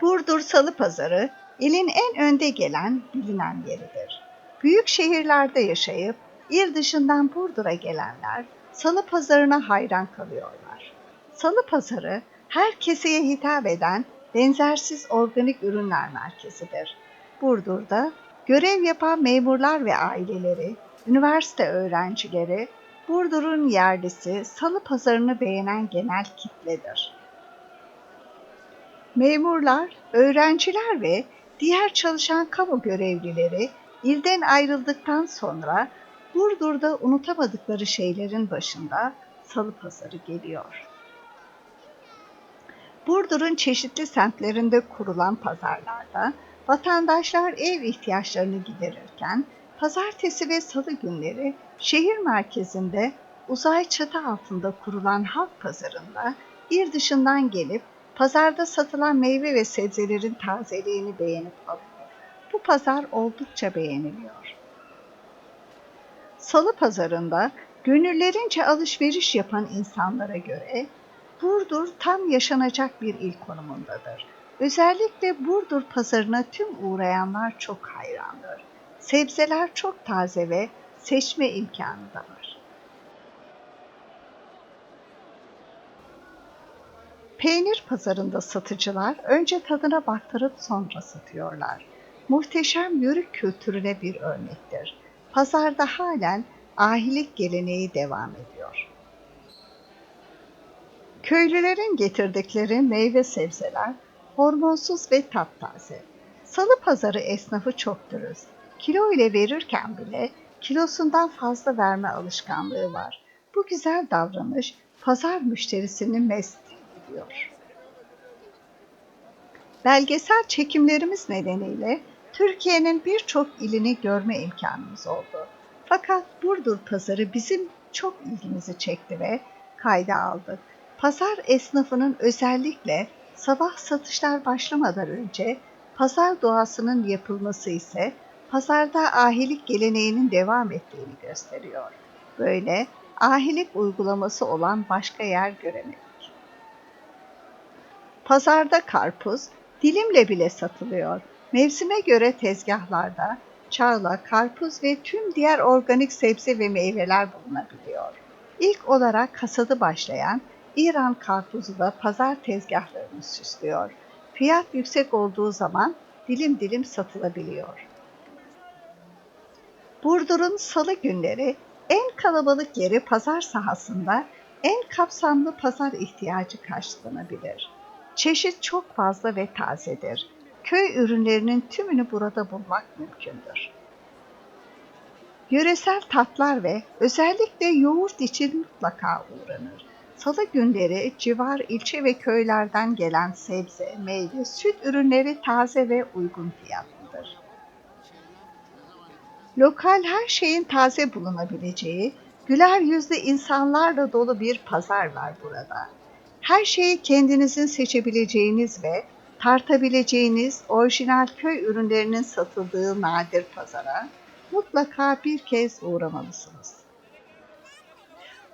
Burdur Salı Pazarı ilin en önde gelen bilinen yeridir. Büyük şehirlerde yaşayıp il dışından Burdur'a gelenler Salı Pazarı'na hayran kalıyorlar. Salı Pazarı her keseye hitap eden benzersiz organik ürünler merkezidir. Burdur'da görev yapan memurlar ve aileleri, üniversite öğrencileri, Burdur'un yerlisi Salı Pazarı'nı beğenen genel kitledir. Memurlar, öğrenciler ve diğer çalışan kamu görevlileri ilden ayrıldıktan sonra Burdur'da unutamadıkları şeylerin başında Salı Pazarı geliyor. Burdur'un çeşitli semtlerinde kurulan pazarlarda vatandaşlar ev ihtiyaçlarını giderirken pazartesi ve salı günleri şehir merkezinde uzay çatı altında kurulan halk pazarında il dışından gelip pazarda satılan meyve ve sebzelerin tazeliğini beğenip alıyor. Bu pazar oldukça beğeniliyor. Salı pazarında gönüllerince alışveriş yapan insanlara göre Burdur tam yaşanacak bir il konumundadır. Özellikle Burdur pazarına tüm uğrayanlar çok hayrandır. Sebzeler çok taze ve seçme imkanı da var. Peynir pazarında satıcılar önce tadına baktırıp sonra satıyorlar. Muhteşem yörük kültürüne bir örnektir. Pazarda halen ahilik geleneği devam ediyor. Köylülerin getirdikleri meyve sebzeler hormonsuz ve taptaze. Salı pazarı esnafı çok dürüst. Kilo ile verirken bile kilosundan fazla verme alışkanlığı var. Bu güzel davranış pazar müşterisini mest ediyor. Belgesel çekimlerimiz nedeniyle Türkiye'nin birçok ilini görme imkanımız oldu. Fakat Burdur pazarı bizim çok ilgimizi çekti ve kayda aldık. Pazar esnafının özellikle sabah satışlar başlamadan önce pazar doğasının yapılması ise pazarda ahilik geleneğinin devam ettiğini gösteriyor. Böyle ahilik uygulaması olan başka yer göremedik. Pazarda karpuz dilimle bile satılıyor. Mevsime göre tezgahlarda çağla, karpuz ve tüm diğer organik sebze ve meyveler bulunabiliyor. İlk olarak hasadı başlayan İran karpuzu da pazar tezgahlarını süslüyor. Fiyat yüksek olduğu zaman dilim dilim satılabiliyor. Burdur'un salı günleri en kalabalık yeri pazar sahasında en kapsamlı pazar ihtiyacı karşılanabilir. Çeşit çok fazla ve tazedir. Köy ürünlerinin tümünü burada bulmak mümkündür. Yöresel tatlar ve özellikle yoğurt için mutlaka uğranır. Salı günleri civar ilçe ve köylerden gelen sebze, meyve, süt ürünleri taze ve uygun fiyatlıdır. Lokal her şeyin taze bulunabileceği, güler yüzlü insanlarla dolu bir pazar var burada. Her şeyi kendinizin seçebileceğiniz ve tartabileceğiniz orijinal köy ürünlerinin satıldığı nadir pazara mutlaka bir kez uğramalısınız.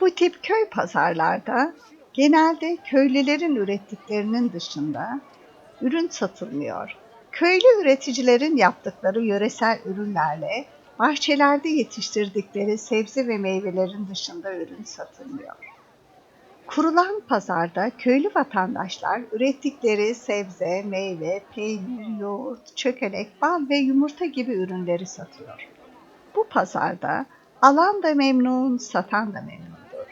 Bu tip köy pazarlarda genelde köylülerin ürettiklerinin dışında ürün satılmıyor. Köylü üreticilerin yaptıkları yöresel ürünlerle bahçelerde yetiştirdikleri sebze ve meyvelerin dışında ürün satılmıyor. Kurulan pazarda köylü vatandaşlar ürettikleri sebze, meyve, peynir, yoğurt, çökelek, bal ve yumurta gibi ürünleri satıyor. Bu pazarda alan da memnun, satan da memnundur.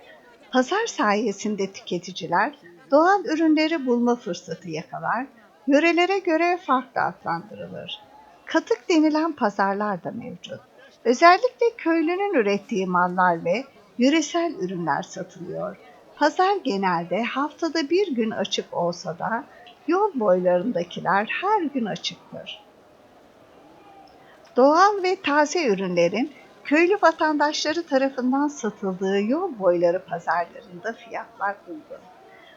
Pazar sayesinde tüketiciler doğal ürünleri bulma fırsatı yakalar, yörelere göre farklı adlandırılır. Katık denilen pazarlar da mevcut. Özellikle köylünün ürettiği mallar ve yöresel ürünler satılıyor. Pazar genelde haftada bir gün açık olsa da yol boylarındakiler her gün açıktır. Doğal ve taze ürünlerin köylü vatandaşları tarafından satıldığı yol boyları pazarlarında fiyatlar uygun.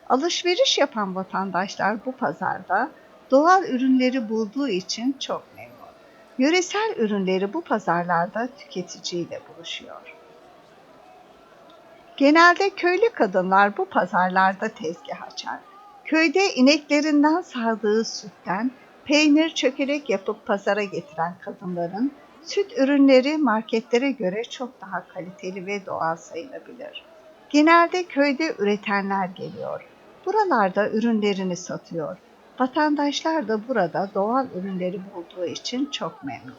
Alışveriş yapan vatandaşlar bu pazarda doğal ürünleri bulduğu için çok memnun. Yöresel ürünleri bu pazarlarda tüketiciyle buluşuyor. Genelde köylü kadınlar bu pazarlarda tezgah açar. Köyde ineklerinden sağdığı sütten peynir çökelek yapıp pazara getiren kadınların süt ürünleri marketlere göre çok daha kaliteli ve doğal sayılabilir. Genelde köyde üretenler geliyor. Buralarda ürünlerini satıyor. Vatandaşlar da burada doğal ürünleri bulduğu için çok memnun.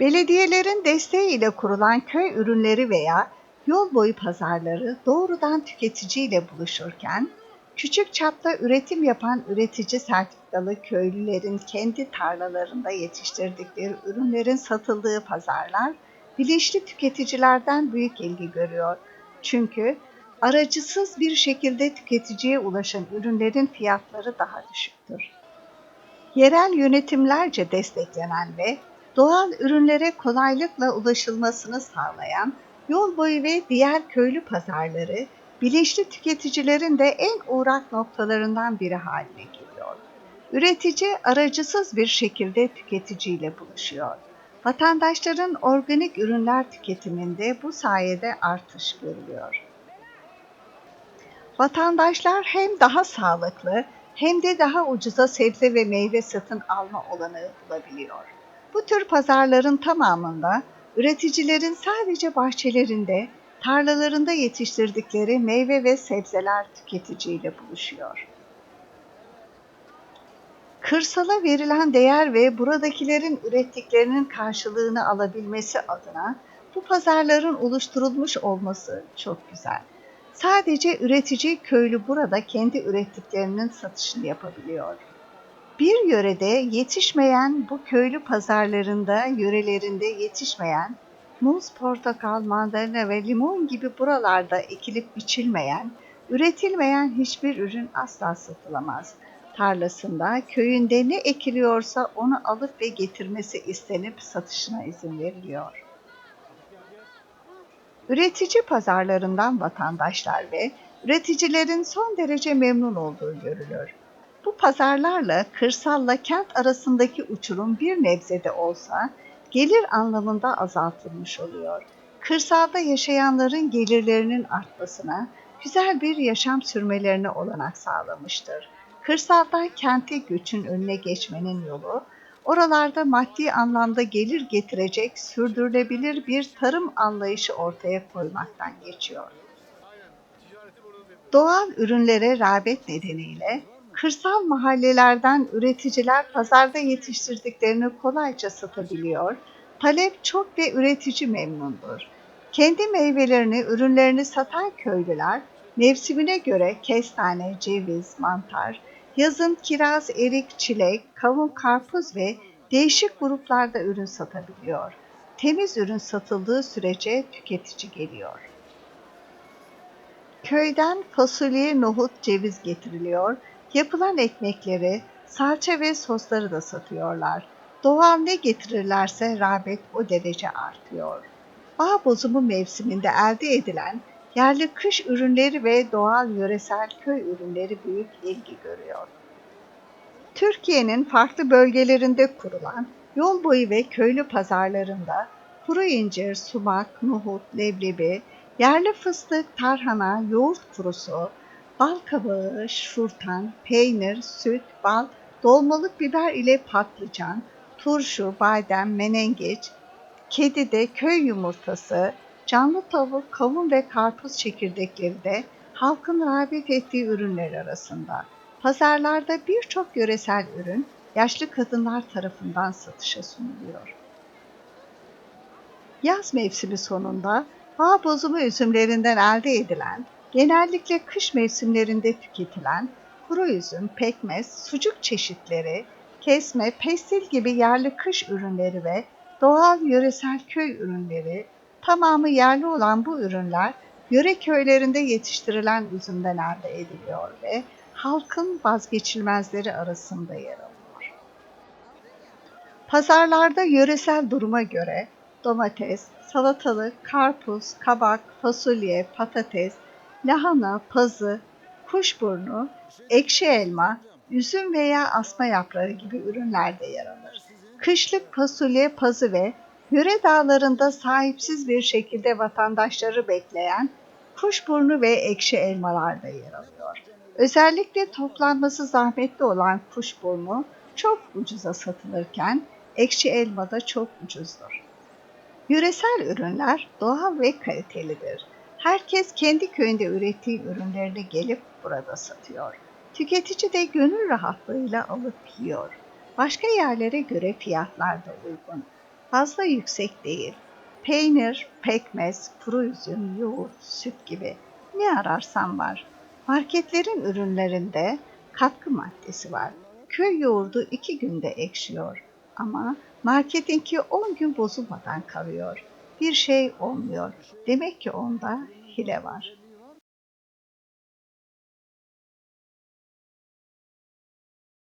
Belediyelerin desteğiyle kurulan köy ürünleri veya yol boyu pazarları doğrudan tüketiciyle buluşurken, küçük çapta üretim yapan üretici sertifikalı köylülerin kendi tarlalarında yetiştirdikleri ürünlerin satıldığı pazarlar, bilinçli tüketicilerden büyük ilgi görüyor. Çünkü aracısız bir şekilde tüketiciye ulaşan ürünlerin fiyatları daha düşüktür. Yerel yönetimlerce desteklenen ve doğal ürünlere kolaylıkla ulaşılmasını sağlayan yol boyu ve diğer köylü pazarları bilinçli tüketicilerin de en uğrak noktalarından biri haline geliyor. Üretici aracısız bir şekilde tüketiciyle buluşuyor. Vatandaşların organik ürünler tüketiminde bu sayede artış görülüyor. Vatandaşlar hem daha sağlıklı hem de daha ucuza sebze ve meyve satın alma olanağı bulabiliyor. Bu tür pazarların tamamında üreticilerin sadece bahçelerinde, tarlalarında yetiştirdikleri meyve ve sebzeler tüketiciyle buluşuyor. Kırsala verilen değer ve buradakilerin ürettiklerinin karşılığını alabilmesi adına bu pazarların oluşturulmuş olması çok güzel. Sadece üretici köylü burada kendi ürettiklerinin satışını yapabiliyor. Bir yörede yetişmeyen bu köylü pazarlarında, yörelerinde yetişmeyen muz, portakal, mandalina ve limon gibi buralarda ekilip biçilmeyen, üretilmeyen hiçbir ürün asla satılamaz. Tarlasında, köyünde ne ekiliyorsa onu alıp ve getirmesi istenip satışına izin veriliyor. Üretici pazarlarından vatandaşlar ve üreticilerin son derece memnun olduğu görülür. Bu pazarlarla kırsalla kent arasındaki uçurum bir nebzede olsa gelir anlamında azaltılmış oluyor. Kırsalda yaşayanların gelirlerinin artmasına, güzel bir yaşam sürmelerine olanak sağlamıştır. Kırsaldan kente göçün önüne geçmenin yolu, oralarda maddi anlamda gelir getirecek sürdürülebilir bir tarım anlayışı ortaya koymaktan geçiyor. Doğal ürünlere rağbet nedeniyle kırsal mahallelerden üreticiler pazarda yetiştirdiklerini kolayca satabiliyor, talep çok ve üretici memnundur. Kendi meyvelerini, ürünlerini satan köylüler mevsimine göre kestane, ceviz, mantar, yazın kiraz, erik, çilek, kavun, karpuz ve değişik gruplarda ürün satabiliyor. Temiz ürün satıldığı sürece tüketici geliyor. Köyden fasulye, nohut, ceviz getiriliyor Yapılan ekmekleri, salça ve sosları da satıyorlar. Doğal ne getirirlerse rağbet o derece artıyor. Bağ bozumu mevsiminde elde edilen yerli kış ürünleri ve doğal yöresel köy ürünleri büyük ilgi görüyor. Türkiye'nin farklı bölgelerinde kurulan yol boyu ve köylü pazarlarında kuru incir, sumak, nohut, leblebi, yerli fıstık, tarhana, yoğurt kurusu, bal kabağı, şurtan, peynir, süt, bal, dolmalık biber ile patlıcan, turşu, badem, menengeç, kedi de köy yumurtası, canlı tavuk, kavun ve karpuz çekirdekleri de halkın rağbet ettiği ürünler arasında. Pazarlarda birçok yöresel ürün yaşlı kadınlar tarafından satışa sunuluyor. Yaz mevsimi sonunda bağ bozumu üzümlerinden elde edilen Genellikle kış mevsimlerinde tüketilen kuru üzüm, pekmez, sucuk çeşitleri, kesme, pestil gibi yerli kış ürünleri ve doğal yöresel köy ürünleri, tamamı yerli olan bu ürünler yöre köylerinde yetiştirilen üzümden elde ediliyor ve halkın vazgeçilmezleri arasında yer alıyor. Pazarlarda yöresel duruma göre domates, salatalık, karpuz, kabak, fasulye, patates, lahana, pazı, kuşburnu, ekşi elma, üzüm veya asma yaprağı gibi ürünler de yer alır. Kışlık fasulye, pazı ve yöre dağlarında sahipsiz bir şekilde vatandaşları bekleyen kuşburnu ve ekşi elmalar da yer alıyor. Özellikle toplanması zahmetli olan kuşburnu çok ucuza satılırken ekşi elma da çok ucuzdur. Yöresel ürünler doğal ve kalitelidir. Herkes kendi köyünde ürettiği ürünlerini gelip burada satıyor. Tüketici de gönül rahatlığıyla alıp yiyor. Başka yerlere göre fiyatlar da uygun. Fazla yüksek değil. Peynir, pekmez, kuru üzüm, yoğurt, süt gibi ne ararsan var. Marketlerin ürünlerinde katkı maddesi var. Köy yoğurdu iki günde ekşiyor ama marketinki 10 gün bozulmadan kalıyor. Bir şey olmuyor. Demek ki onda hile var.